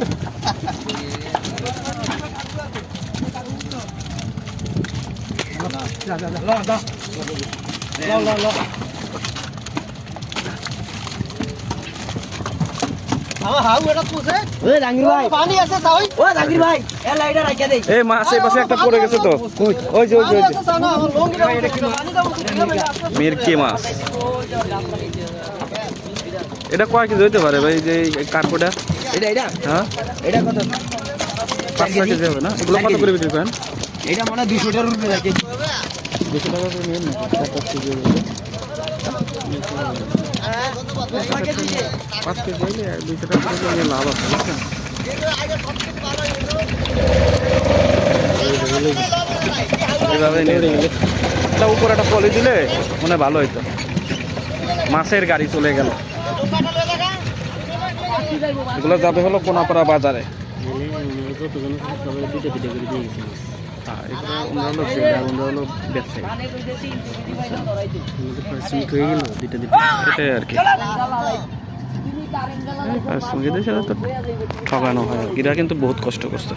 যে যে যে। লঙ্গিটা পানি দাও মিরকি মাছ। এটা কয় কেজি হইতে পারে ভাই যে কার্পোটা? এটা এটা? হ্যাঁ? এটা কত? পাঁচ ছয় কেজি হবে না? এগুলো কত করে বিক্রি করেন? এটা মানে দুশো টাকার উপরে রাখি দুশো টাকা করে নিয়ে না পাঁচ কেজি পাঁচ কেজি হইলে দুশো টাকা করে নিয়ে লাভ আছে বুঝছেন? এইভাবে নিয়ে উপরে একটা পলি দিলে মনে ভালো হইতো। মাছের গাড়ি চলে গেল। এগুলো যাবে হলো কোনাপাড়া বাজারে। হ্যাঁ, হলো ব্যবসায়ী। এটাই আর কি। সঙ্গীদের সাথে তো ঠকানো হয়। এরা কিন্তু বহুত কষ্ট করছে।